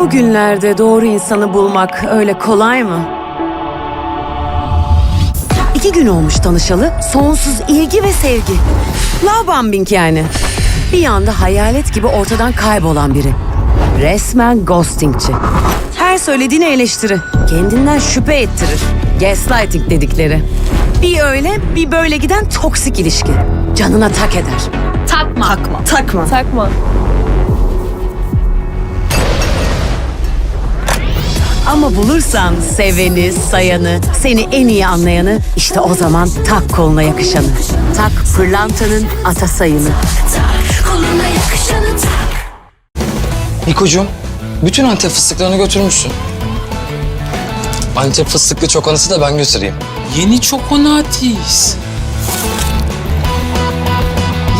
Bugünlerde doğru insanı bulmak öyle kolay mı? İki gün olmuş tanışalı, sonsuz ilgi ve sevgi. Love bombing yani. Bir anda hayalet gibi ortadan kaybolan biri. Resmen ghostingçi. Her söylediğini eleştiri. Kendinden şüphe ettirir. Gaslighting dedikleri. Bir öyle bir böyle giden toksik ilişki. Canına tak eder. Takma. Takma. Takma. Takma. Ama bulursan seveni, sayanı, seni en iyi anlayanı işte o zaman tak koluna yakışanı. Tak pırlantanın ata sayını. Koluna yakışanı tak. Nikocuğum, bütün Antep fıstıklarını götürmüşsün. Antep fıstıklı çokonası da ben götüreyim. Yeni çokonatis.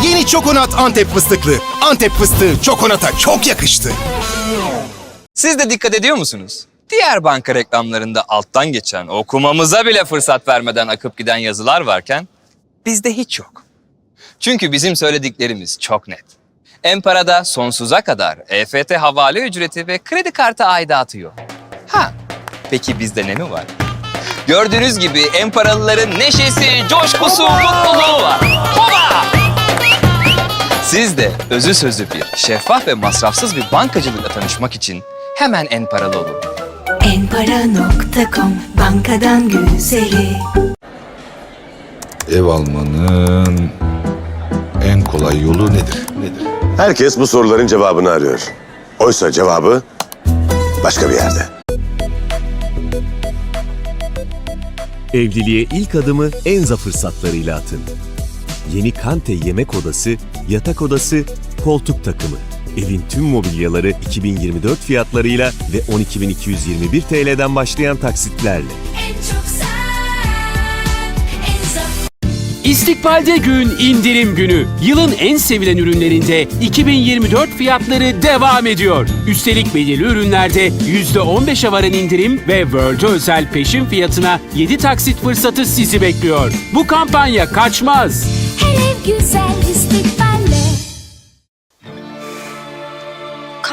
Yeni Çokonat Antep fıstıklı. Antep fıstığı çokonata çok yakıştı. Siz de dikkat ediyor musunuz? Diğer banka reklamlarında alttan geçen, okumamıza bile fırsat vermeden akıp giden yazılar varken bizde hiç yok. Çünkü bizim söylediklerimiz çok net. Empara'da sonsuza kadar EFT havale ücreti ve kredi kartı aidatı yok. Ha, peki bizde ne mi var? Gördüğünüz gibi Emparalıların neşesi, coşkusu, mutluluğu var. Hoba! Siz de özü sözü bir, şeffaf ve masrafsız bir bankacılıkla tanışmak için hemen Enparalı olun. Enpara.com bankadan güzeli. Ev almanın en kolay yolu nedir? Nedir? Herkes bu soruların cevabını arıyor. Oysa cevabı başka bir yerde. Evliliğe ilk adımı Enza fırsatlarıyla atın. Yeni Kante yemek odası, yatak odası, koltuk takımı. Evin tüm mobilyaları 2024 fiyatlarıyla ve 12.221 TL'den başlayan taksitlerle. İstikbalde gün indirim günü. Yılın en sevilen ürünlerinde 2024 fiyatları devam ediyor. Üstelik belirli ürünlerde %15'e varan indirim ve World'e özel peşin fiyatına 7 taksit fırsatı sizi bekliyor. Bu kampanya kaçmaz. Her ev güzel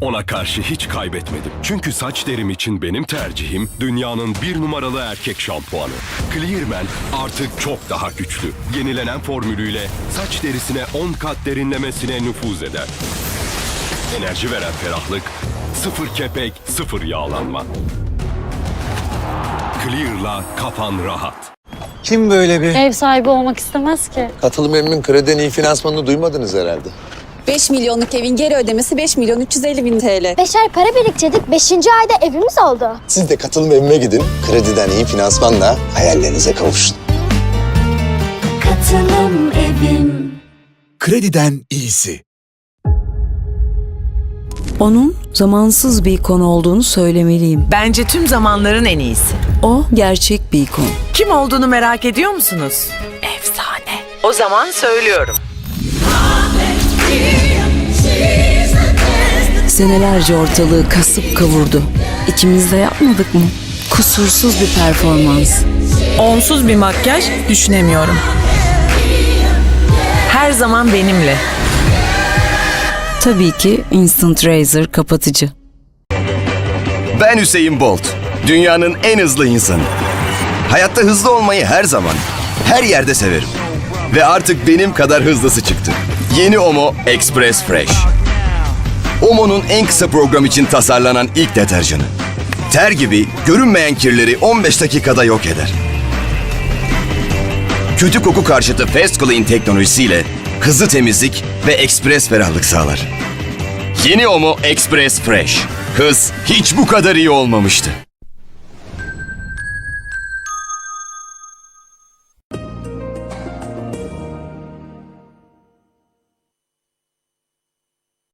Ona karşı hiç kaybetmedim. Çünkü saç derim için benim tercihim dünyanın bir numaralı erkek şampuanı. Clearman artık çok daha güçlü. Yenilenen formülüyle saç derisine 10 kat derinlemesine nüfuz eder. Enerji veren ferahlık, sıfır kepek, sıfır yağlanma. Clear'la kafan rahat. Kim böyle bir? Ev sahibi olmak istemez ki. Katılım emmin kredi iyi finansmanını duymadınız herhalde. 5 milyonluk evin geri ödemesi 5 milyon 350 bin TL. Beşer para biriktirdik. Beşinci ayda evimiz oldu. Siz de katılım emmine gidin. Krediden iyi finansmanla hayallerinize kavuşun. Katılım evim. Krediden iyisi. Onun zamansız bir ikon olduğunu söylemeliyim. Bence tüm zamanların en iyisi. O gerçek bir ikon. Kim olduğunu merak ediyor musunuz? Efsane. O zaman söylüyorum. Senelerce ortalığı kasıp kavurdu. İkimiz de yapmadık mı? Kusursuz bir performans. Onsuz bir makyaj düşünemiyorum. Her zaman benimle. Tabii ki Instant Razor kapatıcı. Ben Hüseyin Bolt. Dünyanın en hızlı insanı. Hayatta hızlı olmayı her zaman, her yerde severim. Ve artık benim kadar hızlısı çıktı. Yeni Omo Express Fresh. Omo'nun en kısa program için tasarlanan ilk deterjanı. Ter gibi görünmeyen kirleri 15 dakikada yok eder. Kötü koku karşıtı Fast Clean teknolojisiyle hızlı temizlik ve ekspres ferahlık sağlar. Yeni Omo Express Fresh. Hız hiç bu kadar iyi olmamıştı.